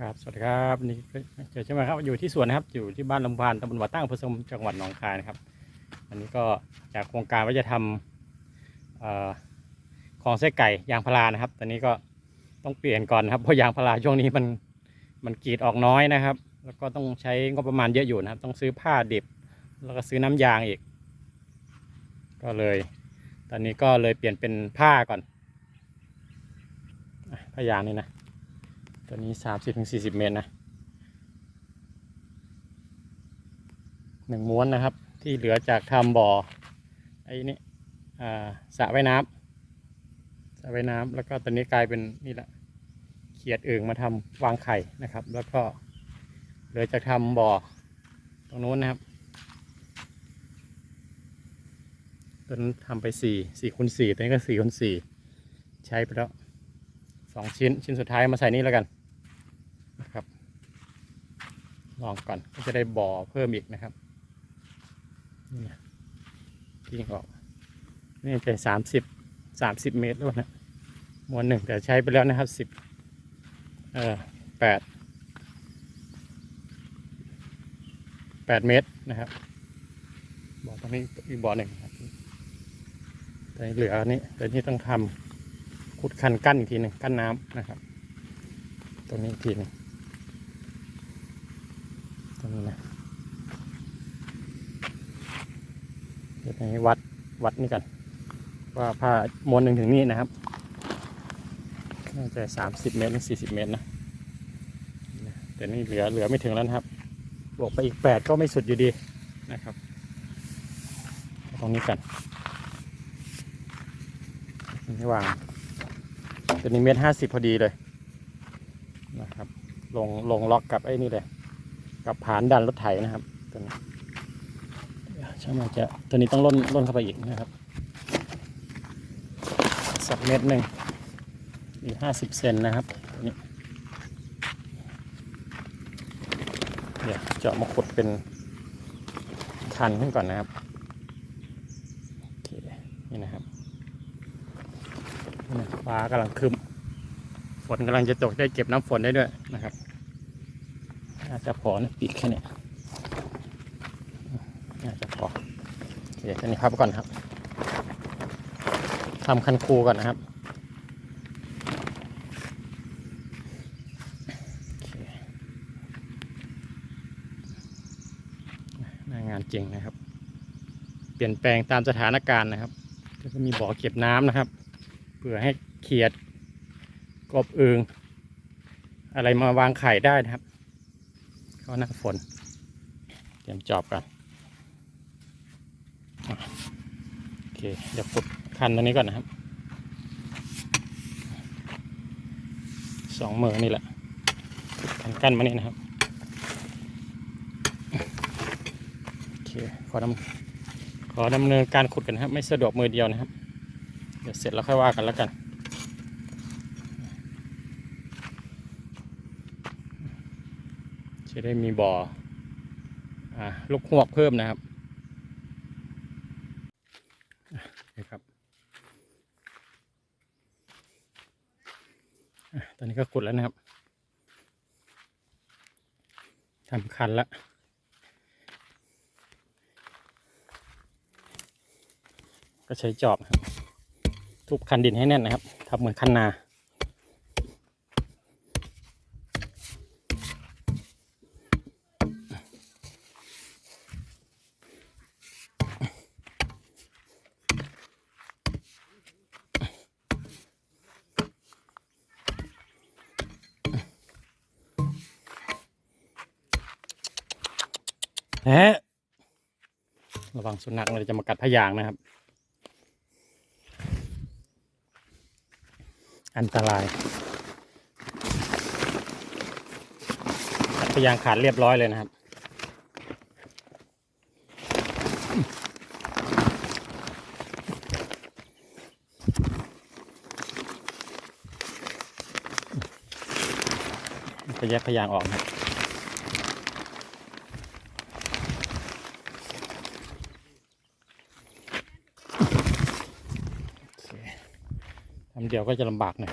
ครับ สวัสดีครับนี่เจอใช่ไหมครับ อยู่ที่สวนนะครับ อยู่ที่บ้านลำพานตำบลวัดตั้งอำเภอสมจังหวัดหนองคายนะครับ อันนี้ก็จากโครงการว่าจะทำเอ่อคลองไส้ไก่ยางพารานะครับ ตอนนี้ก็ต้องเปลี่ยนก่อนนะครับเพราะยางพาราช่วงนี้มันมันกรีดออกน้อยนะครับ แล้วก็ต้องใช้งบประมาณเยอะอยู่นะครับ ต้องซื้อผ้าดิบ แล้วก็ซื้อน้ำยางอีก ก็เลย ตอนนี้ก็เลยเปลี่ยนเป็นผ้าก่อนผ้ายางนี่นะ ตัวนี้สามสิบถึงสี่สิบเมตรนะหนึ่งม้วนนะครับ ที่เหลือจากทำบ่อไอ้นี่อ่าสระว่ายน้ำสระว่ายน้ำแล้วก็ตอนนี้กลายเป็นนี่แหละเขียดอึ่งมาทำวางไข่นะครับ แล้วก็เหลือจากทำบ่อตรงนู้นนะครับตัวนั้นทำไปสี่สี่คูณสี่ตัวนี้ก็สี่คูณสี่ใช้ไปแล้วสองชิ้นชิ้นสุดท้ายมาใส่นี่แล้วกัน นะครับ ลองก่อนก็จะได้บ่อเพิ่มอีกนะครับนี่นะทิ้งออกนี่จะสามสิบสามสิบเมตรแล้วนะมวนหนึ่งแต่ใช้ไปแล้วนะครับสิบเอ่อแปดแปดเมตรนะครับบ่อตรงนี้อีกบ่อหนึ่งครับแต่เหลืออันนี้แต่นี่ต้องทำขุดคันกั้นอีกทีหนึ่งกั้นน้ำนะครับ ตรงนี้อีกทีหนึงตรง นี้นะเดี๋ยวให้วัดวัดนี่กันว่าผ้ามวนหนึ่งถึงนี่นะครับน่าจะสามสิบเมตรถึงสี่สิบเมตรนะแต่นี่เหลือเหลือไม่ถึงแล้วนะครับบวกไปอีกแปดก็ไม่สุดอยู่ดีนะครับ ตรงนี้กันนี่วางตัวนี้เมตรห้าสิบพอดีเลยนะครับ ลงลงล็อกกับไอ้นี่เลย กับผานดันรถไถนะครับตัวนี้ช่างมันจะตัวนี้ต้องล่นล่นเข้าไปอีกนะครับสักเมตรหนึ่งอีกห้าสิบเซนนะครับตัวนี้เดี๋ยวเจาะมาขุดเป็นคันขึ้นก่อนนะครับโอเคนี่นะครับฟ้ากำลังคึมฝนกำลังจะตกได้เก็บน้ำฝนได้ด้วยนะครับ น่าจะพอนะปีกแค่เนี้ยน่าจะพอโอเคอันนี้พับก่อนครับทำคันคูก่อนนะครับน้างานจริงนะครับ เปลี่ยนแปลงตามสถานการณ์นะครับก็จะมีบ่อเก็บน้ำนะครับ เพื่อให้เขียดกบเอึงอะไรมาวางไข่ได้นะครับ เข้าหน้าฝน เตรียมจอบกันโอเคเดี๋ยวปุดคันตรงนี้ก่อนนะครับสองมือนี่แหละคันกั้นมานี่นะครับโอเคขอดำขอดำเนินการขุดกันนะครับ ไม่สะดวกมือเดียวนะครับ เดี๋ยวเสร็จแล้วค่อยว่ากันแล้วกัน จะได้มีบ่ออลูกหวกเพิ่มนะครับนี่ครับอตอนนี้ก็ขุดแล้วนะครับทำคันแล้วก็ใช้จอบนะครับ ทุบคันดินให้แน่นนะครับทำเหมือนคันนา ฮะระวังสุนัขเลยจะมากัดพยางนะครับ อันตรายกัดพยางขาดเรียบร้อยเลยนะครับ จะแยกพยางออกนะ ยวก็จะลำบากหน่อย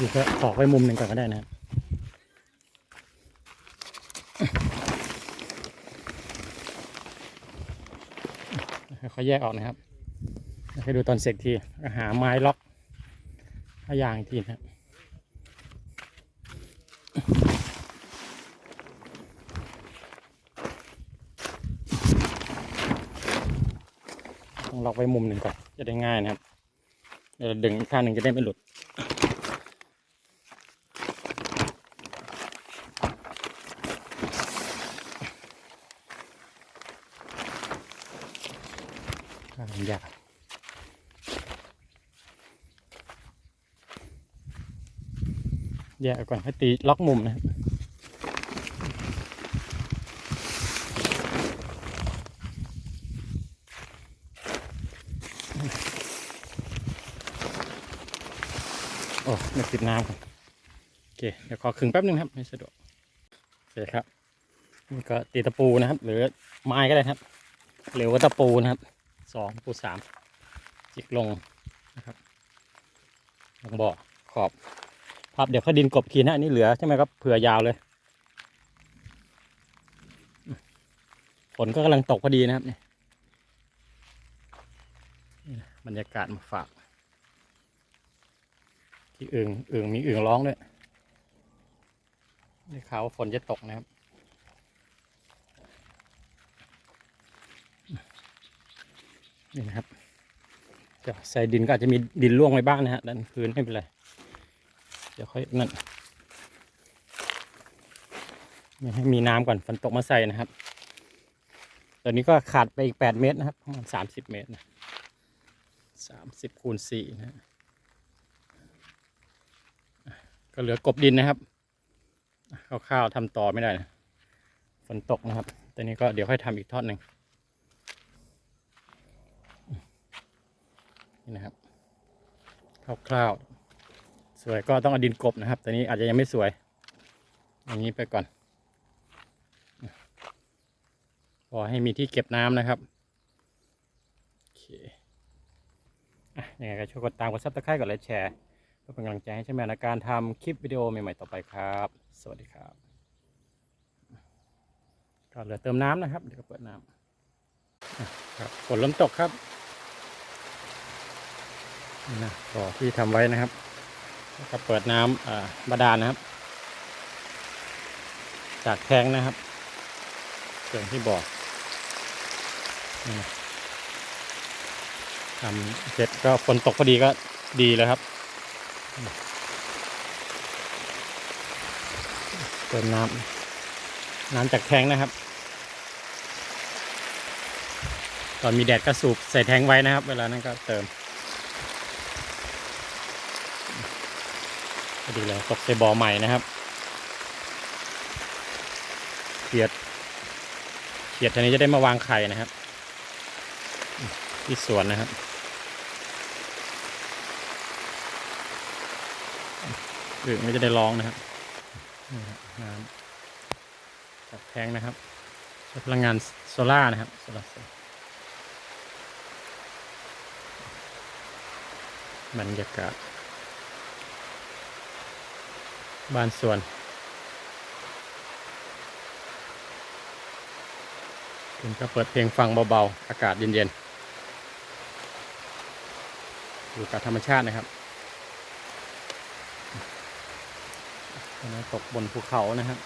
ดีก็ขอกไปมุมหนึ่งก่อนก็ได้นะครับเขาแยกออกนะครับให้ดูตอนเสร็จทีหาไม้ล็อกหายางทีนะครับ องล็อกไว้มุมหนึ่งก่อนจะได้ง่ายนะครับเดี๋ยวดึงอีกข้างหนึ่งจะได้ไม่หลุด ข้างยากแยกก่อนให้ตีล็อกมุมนะครับ ม่ติดน้ำก่อนโอเคเดี๋ยวขอขึงแป๊บนึงครับไม่สะดวกโอเคครับนี่ก็ตีตะปูนะครับ หรือไม้ก็ได้ครับหรือว่าตะปูนะครับสองปูสามจิกลงนะครับลงบ่อขอบพับเดี๋ยวเขาดินกบขีนะอันนี้เหลือใช่ไหมครับเผื่อยาวเลยฝนก็กำลังตกพอดีนะครับนี่นี่นะบรรยากาศมาฝาก ที่อึงอึงมีอึงร้องด้วยนี่ข่าวว่าฝนจะตกนะครับ นี่นะครับจะใส่ดินก็อาจจะมีดินร่วงไว้บ้างนะฮะด้านพื้นไม่เป็นไร เดี๋ยวค่อยนั่นไม่ให้มีน้ำก่อนฝนตกมาใส่นะครับ ตอนนี้ก็ขาดไปอีกแปดเมตรนะครับประมาณสามสิบเมตรนะสามสิบคูณสี่นะฮะ ก็เหลือกบดินนะครับคร่าวๆทำต่อไม่ได้นะฝนตกนะครับตอนนี้ก็เดี๋ยวค่อยทำอีกทอดหนึ่งนี่นะครับคร่าวๆสวยก็ต้องเอาดินกบนะครับตอนนี้อาจจะยังไม่สวย อย่างนี้ไปก่อนพอให้มีที่เก็บน้ำนะครับโอเคอะยังไงก็ช่วยกดตามกดซับสไครต์กดไลค์แชร์ พื่อเป็นกำลังใจให้ช่างแมวในการทำคลิปวิดีโอใหม่ๆต่อไปครับ สวัสดีครับก็เหลือเติมน้ำนะครับเดี๋ยวก็เปิดน้ำครับฝนเริ่มตกครับนี่นะก็ที่ทำไว้นะครับแล้วก็เปิดน้ำอ่าบาดาลนะครับ จากแทงนะครับเกินที่บอกทำเสร็จก็ฝนตกพอดีก็ดีแล้วครับ เติมน้ำน้ำจากแทงนะครับ ตอนมีแดดก็สูบใส่แทงไว้นะครับ เวลานั้นก็เติมพอดีเลยตกใส่บ่อใหม่นะครับเขียดเขียดทีนี้จะได้มาวางไข่นะครับ ที่สวนนะครับ อึ่งไม่จะได้ร้องนะครับน้ำจากแทงนะครับใช้พลังงานโซล่านะครับโซล่าร์เซลล์บรรยากาศบ้านสวนคุณก็เปิดเพลงฟังเบาๆ อากาศเย็นๆ อยู่กับธรรมชาตินะครับ ตกบนภูเขานะครับ